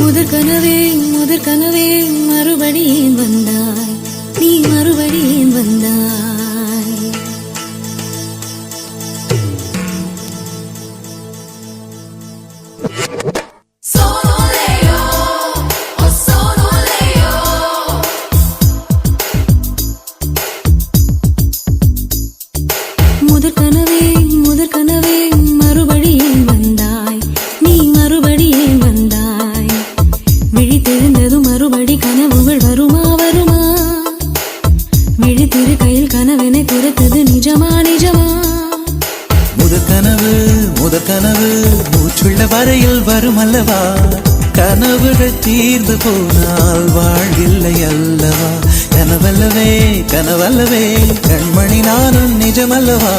முதற் கனவே முதற் கனவே மறுபடியும் வந்தாய். நீ மறுபடியும் ஏன் வந்தாய். Sono விழித்தெழுந்ததும் மறுபடி கனவுகள் வருமா வருமா? விழித்திரு கையில் கனவெனை துரத்தது நிஜமா நிஜமா? முதற் கனவு முதற் கனவு மூச்சுள்ள வரையில் வரும் அல்லவா? கனவுகள் தீர்ந்து போனால் வாழ்வில்லை அல்லவா? கனவல்லவே கனவல்லவே கண்மணி நானும் நிஜமல்லவா?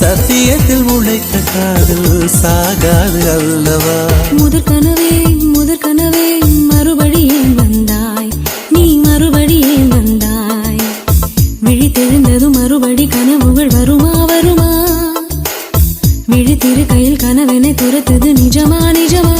சத்தியத்தில் முளைத்த காதல் சாகாது அல்லவா? முதற் கனவே விழித்திரு கையில் கனவெனை துரத்துது நிஜமா நிஜமா?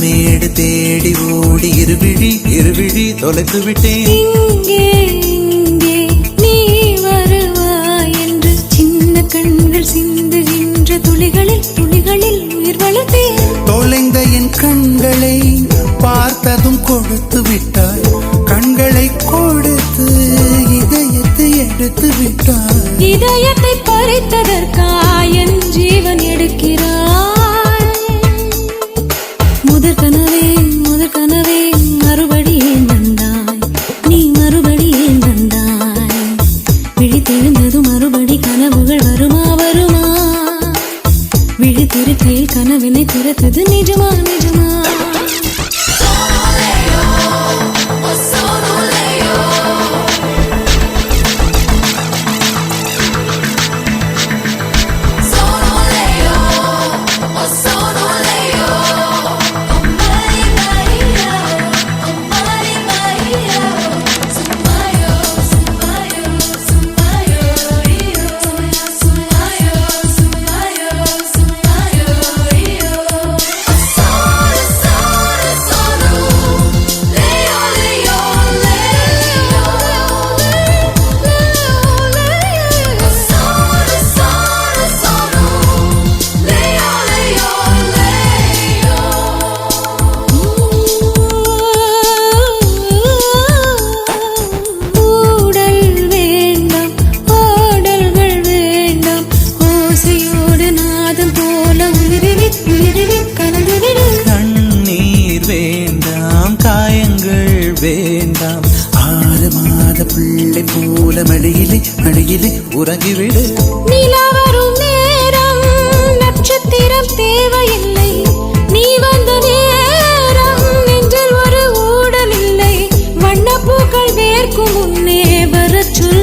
மேடு தேடி ஓடி இருவிழி இருவிழி தொலைத்து விட்டேன் இங்கே இங்கே நீ வருவாய் என்று சின்ன கண்கள் சிந்துகின்ற துளிகளில் துளிகளில் உயிர் வளர்த்தேன். தொலைந்த என் கண்களை பார்த்ததும் கொடுத்து விட்டாய். கண்களை கொடுத்து இதயத்தை எடுத்து விட்டாய். மறுபடி கனவுகள் வருமா வருமா? விழித்திருக்கையில் கனவினை திறத்தது நிஜமா நிஜமா? வேண்டாம் காயங்கள் வேண்டாம். ஆறு மாத பிள்ளை போல மடியிலே மடியிலே உறங்கிவிடு. நிலா வரும் நேரம் நட்சத்திரம் தேவையில்லை. நீ வந்த நேரம் நெஞ்சில் ஒரு ஊடல் இல்லை. வண்ணப்பூக்கள் வேர்க்கும் முன்னே வரச் சொல்லு